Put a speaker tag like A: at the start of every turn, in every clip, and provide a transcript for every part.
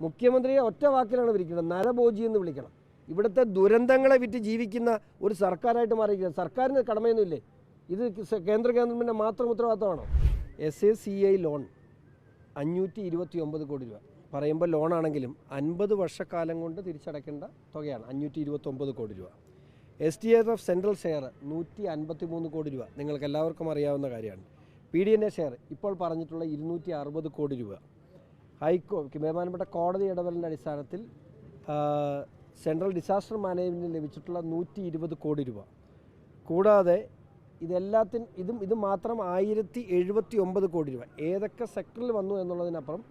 A: മുഖ്യമന്ത്രിയെ ഒറ്റ വാക്കിലാണ് വിളിക്കുന്നത്. നരഭോജി എന്ന് വിളിക്കണം. ഇവിടുത്തെ ദുരന്തങ്ങളെ വിറ്റ് ജീവിക്കുന്ന ഒരു സർക്കാരായിട്ട് മാറിയിരിക്കുന്നത് സർക്കാരിന് കടമയൊന്നുമില്ലേ? ഇത് കേന്ദ്ര ഗവൺമെന്റിന്റെ മാത്രം ഉത്തരവാദിത്തമാണോ? S A C I loan അഞ്ഞൂറ്റി ഇരുപത്തി ഒമ്പത് കോടി രൂപ. പറയുമ്പോൾ ലോണാണെങ്കിലും അൻപത് വർഷക്കാലം കൊണ്ട് തിരിച്ചടയ്ക്കേണ്ട തുകയാണ്. അഞ്ഞൂറ്റി ഇരുപത്തി ഒമ്പത് കോടി രൂപ. S T F F central share നൂറ്റി അൻപത്തി മൂന്ന് കോടി രൂപ. നിങ്ങൾക്ക് എല്ലാവർക്കും അറിയാവുന്ന കാര്യമാണ്. പി ഡി എന്റെ ഷെയർ ഇപ്പോൾ പറഞ്ഞിട്ടുള്ള ഇരുന്നൂറ്റി അറുപത് കോടി രൂപ. ഹൈക്കോ ബഹുമാനപ്പെട്ട കോടതി ഇടപെടലിന്റെ അടിസ്ഥാനത്തിൽ സെൻട്രൽ ഡിസാസ്റ്റർ മാനേജ്മെന്റിന് ലഭിച്ചിട്ടുള്ള നൂറ്റി ഇരുപത് കോടി രൂപ. കൂടാതെ ഇതെല്ലാത്തിനും ഇതും ഇത് മാത്രം ആയിരത്തി എഴുപത്തി ഒമ്പത് കോടി രൂപ. ഏതൊക്കെ സെക്ടറിൽ വന്നു എന്നുള്ളതിനപ്പുറം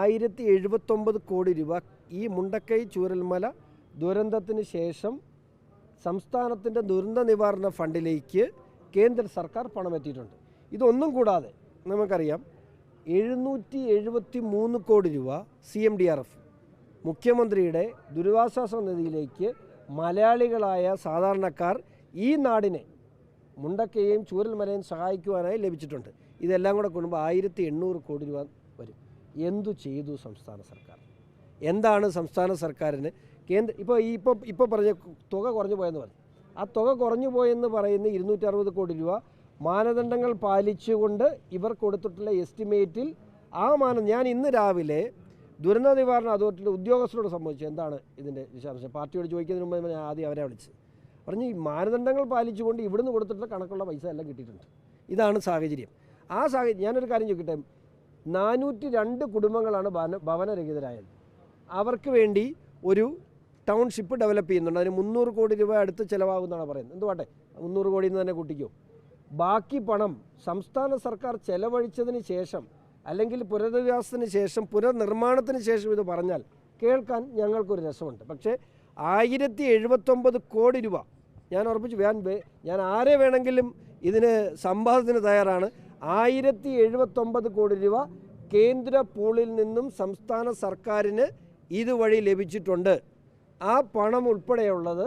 A: ആയിരത്തി എഴുപത്തൊമ്പത് കോടി രൂപ ഈ മുണ്ടക്കൈ ചൂരൽമല ദുരന്തത്തിന് ശേഷം സംസ്ഥാനത്തിന്റെ ദുരന്ത നിവാരണ ഫണ്ടിലേക്ക് കേന്ദ്ര സർക്കാർ പണമെത്തിയിട്ടുണ്ട് ഇതൊന്നും കൂടാതെ നമുക്കറിയാം എഴുന്നൂറ്റി എഴുപത്തി മൂന്ന് കോടി രൂപ C M D R F. മുഖ്യമന്ത്രിയുടെ ദുരിതാശ്വാസ നിധിയിലേക്ക് മലയാളികളായ സാധാരണക്കാർ ഈ നാടിനെ മുണ്ടക്കയെയും ചൂരൽമലയും സഹായിക്കുവാനായി ലഭിച്ചിട്ടുണ്ട്. ഇതെല്ലാം കൂടെ കൂടുമ്പോൾ ആയിരത്തി എണ്ണൂറ് കോടി രൂപ വരും. എന്തു ചെയ്തു സംസ്ഥാന സർക്കാർ? എന്താണ് സംസ്ഥാന സർക്കാരിന് കേന്ദ്ര ഇപ്പോൾ ഈ ഇപ്പോൾ ഇപ്പോൾ പറഞ്ഞ തുക കുറഞ്ഞു പോയെന്ന് പറഞ്ഞു. ആ തുക കുറഞ്ഞു പോയെന്ന് പറയുന്ന ഇരുന്നൂറ്റി കോടി രൂപ മാനദണ്ഡങ്ങൾ പാലിച്ചുകൊണ്ട് ഇവർ കൊടുത്തിട്ടുള്ള എസ്റ്റിമേറ്റിൽ ആ മാന ഞാൻ ഇന്ന് രാവിലെ ദുരന്ത നിവാരണ അതോറിറ്റിയുടെ ഉദ്യോഗസ്ഥരോട് സംബന്ധിച്ചു എന്താണ് ഇതിന്റെ വിശദാംശം? പാർട്ടിയോട് ചോദിക്കുന്നതിന് മുമ്പ് ഞാൻ ആദ്യം അവരെ വിളിച്ചത് പറഞ്ഞു ഈ മാനദണ്ഡങ്ങൾ പാലിച്ചുകൊണ്ട് ഇവിടുന്ന് കൊടുത്തിട്ടുള്ള കണക്കുള്ള പൈസ എല്ലാം കിട്ടിയിട്ടുണ്ട്. ഇതാണ് സാഹചര്യം. ആ സാഹചര്യം ഞാനൊരു കാര്യം ചോദിക്കട്ടെ? നാനൂറ്റി രണ്ട് കുടുംബങ്ങളാണ് ഭവന ഭവനരഹിതരായത്. അവർക്ക് വേണ്ടി ഒരു ടൗൺഷിപ്പ് ഡെവലപ്പ് ചെയ്യുന്നുണ്ട്. അതിന് മുന്നൂറ് കോടി രൂപ അടുത്ത് ചിലവാകുമെന്നാണ് പറയുന്നത്. എന്തുവാട്ടെ? മുന്നൂറ് കോടിയിൽ നിന്ന് തന്നെ കൂട്ടിക്കോ. ബാക്കി പണം സംസ്ഥാന സർക്കാർ ചെലവഴിച്ചതിന് ശേഷം അല്ലെങ്കിൽ പുനരധിവാസത്തിന് ശേഷം പുനർനിർമ്മാണത്തിന് ശേഷം ഇത് പറഞ്ഞാൽ കേൾക്കാൻ ഞങ്ങൾക്കൊരു രസമുണ്ട്. പക്ഷേ ആയിരത്തി എഴുപത്തൊമ്പത് കോടി രൂപ ഞാൻ ഉറപ്പിച്ചു ഞാൻ ഞാൻ ആരെ വേണമെങ്കിലും ഇതിന് സംവാദത്തിന് തയ്യാറാണ്. ആയിരത്തി എഴുപത്തൊമ്പത് കോടി രൂപ കേന്ദ്ര പൂളിൽ നിന്നും സംസ്ഥാന സർക്കാരിന് ഇതുവഴി ലഭിച്ചിട്ടുണ്ട്. ആ പണം ഉൾപ്പെടെയുള്ളത്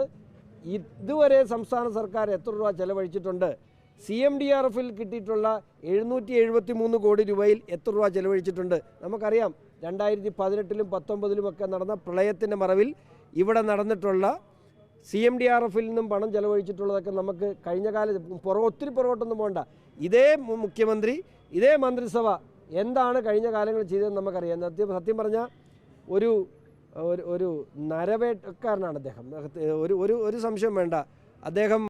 A: ഇതുവരെ സംസ്ഥാന സർക്കാർ എത്ര രൂപ ചെലവഴിച്ചിട്ടുണ്ട്? സി എം ഡി ആർ എഫിൽ കിട്ടിയിട്ടുള്ള എഴുന്നൂറ്റി എഴുപത്തി മൂന്ന് കോടി രൂപയിൽ എത്ര രൂപ ചെലവഴിച്ചിട്ടുണ്ട്? നമുക്കറിയാം രണ്ടായിരത്തി പതിനെട്ടിലും പത്തൊമ്പതിലും ഒക്കെ നടന്ന പ്രളയത്തിന്റെ മറവിൽ ഇവിടെ നടന്നിട്ടുള്ള സി എം ഡി ആർ എഫിൽ നിന്നും പണം ചെലവഴിച്ചിട്ടുള്ളതൊക്കെ നമുക്ക് കഴിഞ്ഞ കാല പുറ ഒത്തിരി പുറകോട്ടൊന്നും പോകണ്ട. ഇതേ മുഖ്യമന്ത്രി ഇതേ മന്ത്രിസഭ എന്താണ് കഴിഞ്ഞ കാലങ്ങളിൽ ചെയ്തതെന്ന് നമുക്കറിയാം. സത്യം സത്യം പറഞ്ഞാൽ ഒരു ഒരു ഒരു നരവേട്ടക്കാരനാണ് അദ്ദേഹം. ഒരു ഒരു ഒരു സംശയം വേണ്ട. അദ്ദേഹം